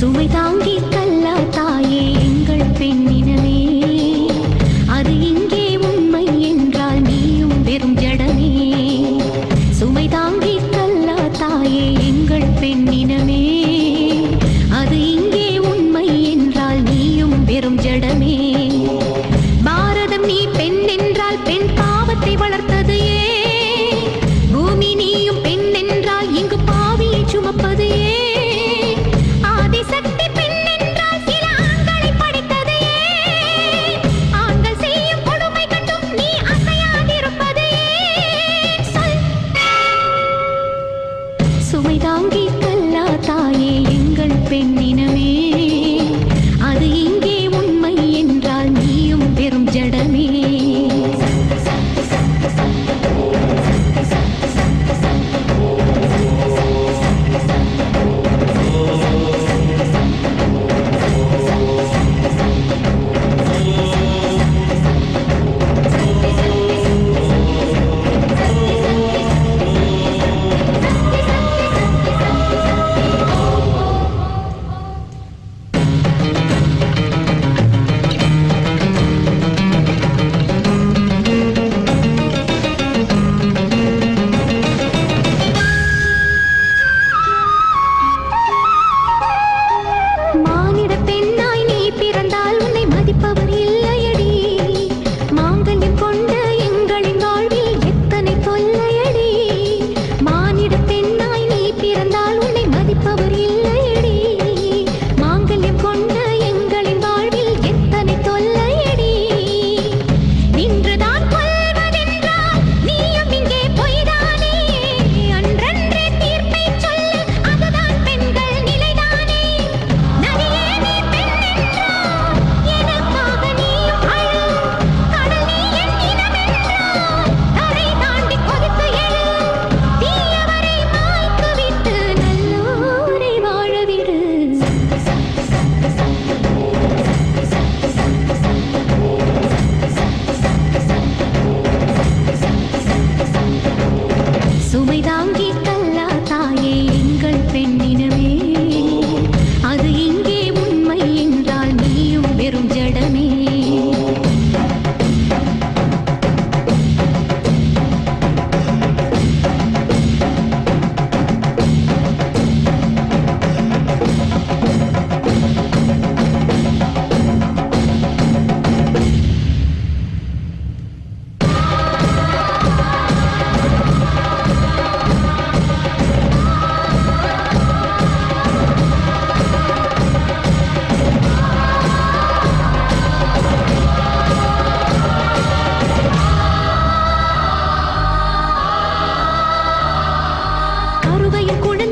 சுமை தாங்கி கல்லா தாயே எங்கள் பெண்ணினவே அது இங்கே உண்மை என்றால் நீயும் வெறும் ஜடமே. சுமை தாங்கி கல்லா தாயே எங்கள் பெண்ணினமே. அது இங்கே உண்மை என்றால் நீயும் வெறும் ஜடமே. வெறும் ஜடமே உலகையில் குழந்தை